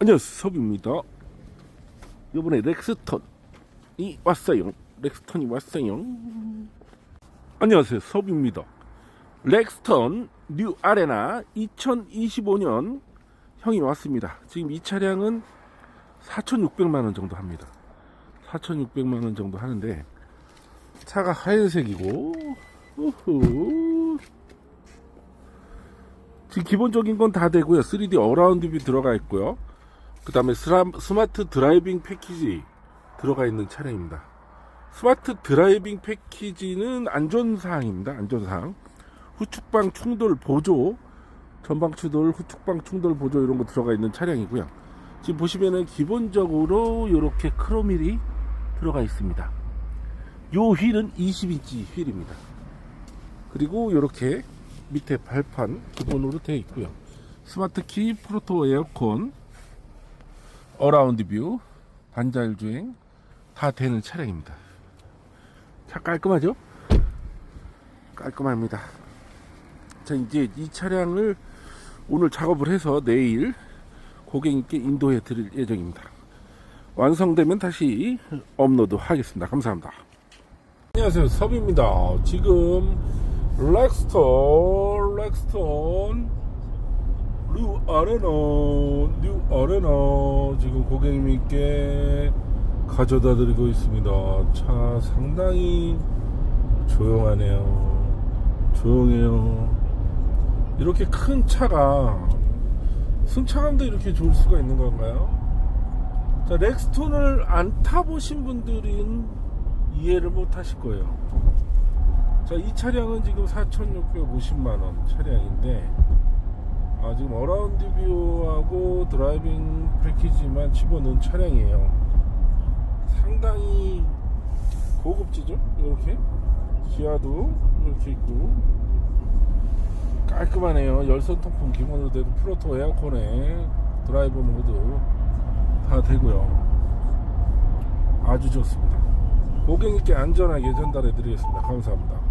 안녕하세요. 섭입니다. 이번에 렉스턴이 왔어요. 렉스턴이 왔어요. 안녕하세요. 섭입니다. 렉스턴 뉴 아레나 2025년 형이 왔습니다. 지금 이 차량은 4,600만원 정도 합니다. 4,600만원 정도 하는데 차가 하얀색이고 우후. 지금 기본적인 건 다 되고요. 3D 어라운드 뷰 들어가 있고요 그 다음에 스마트 드라이빙 패키지 들어가 있는 차량입니다. 스마트 드라이빙 패키지는 안전사항입니다. 안전사항. 후축방 충돌 보조, 전방 충돌, 후축방 충돌 보조 이런 거 들어가 있는 차량이고요. 지금 보시면은 기본적으로 이렇게 크로밀이 들어가 있습니다. 요 휠은 20인치 휠입니다. 그리고 이렇게 밑에 발판 기본으로 되어 있고요. 스마트 키, 프로토 에어컨, 어라운드 뷰, 반자율 주행 다 되는 차량입니다. 차 깔끔하죠? 깔끔합니다. 자, 이제 이 차량을 오늘 작업을 해서 내일 고객님께 인도해 드릴 예정입니다. 완성되면 다시 업로드 하겠습니다. 감사합니다. 안녕하세요. 섭입니다. 지금 렉스톤, 렉스톤 뉴 아레나 뉴 아레나 지금 고객님께 가져다 드리고 있습니다. 차 상당히 조용하네요. 조용해요. 이렇게 큰 차가 승차감도 이렇게 좋을 수가 있는 건가요? 자, 렉스톤을 안 타보신 분들은 이해를 못 하실 거예요. 자, 이 차량은 지금 4,650만원 차량인데 아, 지금 어라운드 뷰하고 드라이빙 패키지만 집어넣은 차량이에요. 상당히 고급지죠? 이렇게. 기아도 이렇게 있고. 깔끔하네요. 열선 통풍 기본으로 돼도 프로토 에어컨에 드라이버 모드 다 되고요. 아주 좋습니다. 고객님께 안전하게 전달해 드리겠습니다. 감사합니다.